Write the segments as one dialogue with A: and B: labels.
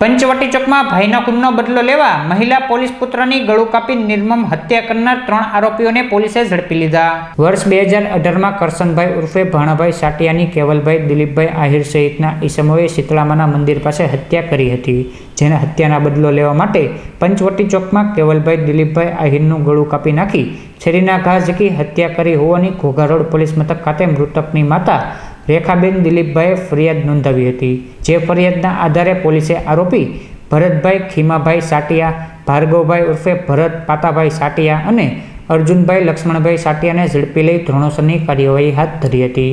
A: પંચવટી ચોકમાં ભાઈના ખૂનનો બદલો લેવા મહિલા પોલીસ પુત્રની ગળું કાપી નિર્મમ હત્યા કરનાર ત્રણ આરોપીઓને પોલીસે ઝડપી લીધા. વર્ષ બે હજાર અઢારમાં કરશનભાઈ ઉર્ફે ભાણાભાઈ સાટિયાની, કેવલભાઈ દિલીપભાઈ આહિર સહિતના ઈસમોએ શીતળામાના મંદિર પાસે હત્યા કરી હતી. જેને હત્યાના બદલો લેવા માટે પંચવટી ચોકમાં કેવલભાઈ દિલીપભાઈ આહિરનું ગળું કાપી નાખી છરીના ઘા ઝીકી હત્યા કરી હોવાની ઘોઘા રોડ પોલીસ મથક ખાતે મૃતકની માતા રેખાબેન દિલીપભાઈએ ફરિયાદ નોંધાવી હતી. જે ફરિયાદના આધારે પોલીસે આરોપી ભરતભાઈ ખીમાભાઈ સાટિયા, ભાર્ગવભાઈ ઉર્ફે ભરત પાતાભાઈ સાટિયા અને અર્જુનભાઈ લક્ષ્મણભાઈ સાટિયાને ઝડપી લઈ ધોરણોસરની કાર્યવાહી હાથ ધરી હતી.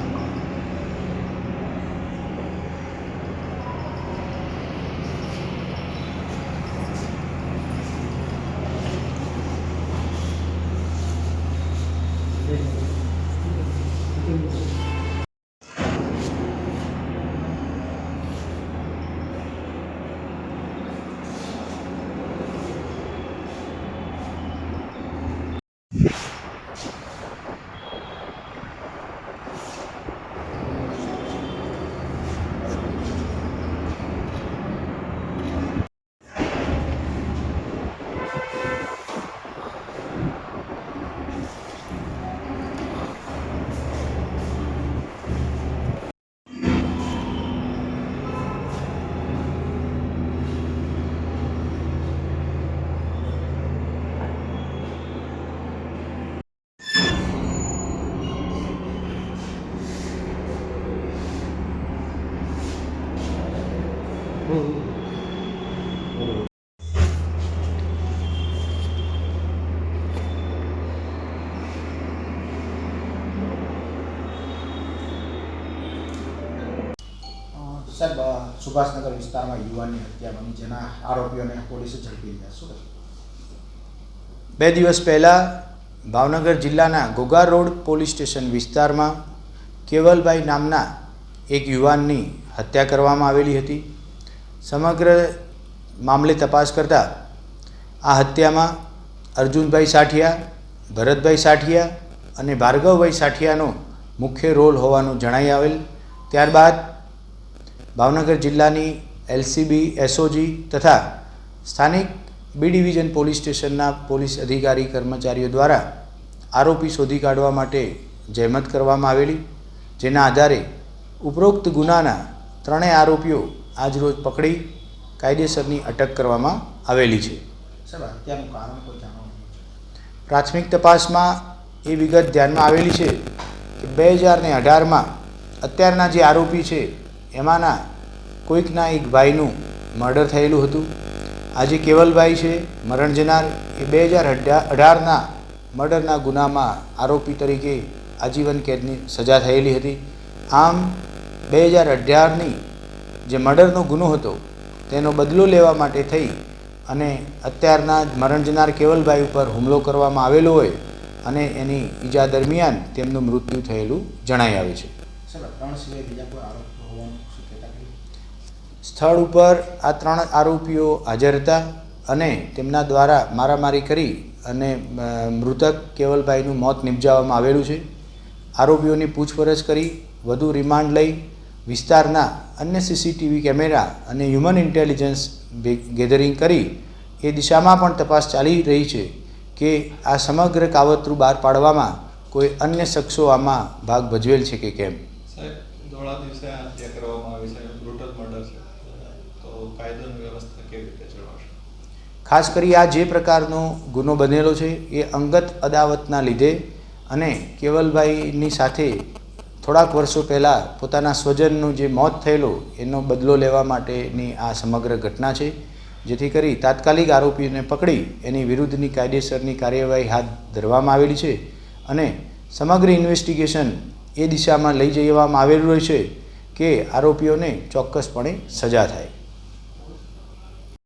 B: સાહેબ સુભાષનગર વિસ્તારમાં યુવાનની હત્યા બની, જેના આરોપીઓને પોલીસે ઝડપી લીધા. શું
C: બે દિવસ પહેલાં ભાવનગર જિલ્લાના ગોગા રોડ પોલીસ સ્ટેશન વિસ્તારમાં કેવલભાઈ નામના એક યુવાનની હત્યા કરવામાં આવેલી હતી. સમગ્ર મામલે તપાસ કરતાં આ હત્યામાં અર્જુનભાઈ સાઠિયા, ભરતભાઈ સાઠિયા અને ભાર્ગવભાઈ સાઠિયાનો મુખ્ય રોલ હોવાનું જણાઈ આવેલ. ત્યારબાદ ભાવનગર જિલ્લાની એલસીબી, એસઓજી તથા સ્થાનિક બી ડિવિઝન પોલીસ સ્ટેશનના પોલીસ અધિકારી કર્મચારીઓ દ્વારા આરોપી શોધી કાઢવા માટે જહેમત કરવામાં આવેલી, જેના આધારે ઉપરોક્ત ગુનાના ત્રણેય આરોપીઓ આજરોજ પકડી કાયદેસરની અટક કરવામાં આવેલી છે. પ્રાથમિક તપાસમાં એ વિગત ધ્યાનમાં આવેલી છે કે બે હજાર ને અઢારમાં અત્યારના જે આરોપી છે એમાંના કોઈકના એક ભાઈનું મર્ડર થયેલું હતું. આજે કેવલભાઈ છે મરણ જનાર એ બે હજાર અઢારના મર્ડરના ગુનામાં આરોપી તરીકે આજીવન કેદની સજા થયેલી હતી. આમ બે હજાર અઢારની જે મર્ડરનો ગુનો હતો તેનો બદલો લેવા માટે થઈ અને અત્યારના મરણ જનાર કેવલભાઈ ઉપર હુમલો કરવામાં આવેલો હોય અને એની ઈજા દરમિયાન તેમનું મૃત્યુ થયેલું જણાઈ આવે છે. સ્થળ ઉપર આ ત્રણ આરોપીઓ હાજર હતા અને તેમના દ્વારા મારામારી કરી અને મૃતક કેવલભાઈનું મોત નિપજાવવામાં આવેલું છે. આરોપીઓની પૂછપરછ કરી વધુ રિમાન્ડ લઈ વિસ્તારના અન્ય સીસીટીવી કેમેરા અને હ્યુમન ઇન્ટેલિજન્સ ગેધરિંગ કરી એ દિશામાં પણ તપાસ ચાલી રહી છે કે આ સમગ્ર કાવતરું બહાર પાડવામાં કોઈ અન્ય શખ્સો આમાં ભાગ ભજવેલ છે કે કેમ? ખાસ કરી આ જે પ્રકારનો ગુનો બનેલો છે એ અંગત અદાવતના લીધે અને કેવલભાઈની સાથે થોડાક વર્ષો પહેલાં પોતાના સ્વજનનું જે મોત થયેલું, એનો બદલો લેવા માટેની આ સમગ્ર ઘટના છે, જેથી કરી તાત્કાલિક આરોપીને પકડી એની વિરુદ્ધની કાયદેસરની કાર્યવાહી હાથ ધરવામાં આવેલી છે અને સમગ્ર ઇન્વેસ્ટિગેશન એ દિશામાં લઈ જવામાં આવેલું છે કે આરોપીઓને ચોક્કસપણે સજા થાય.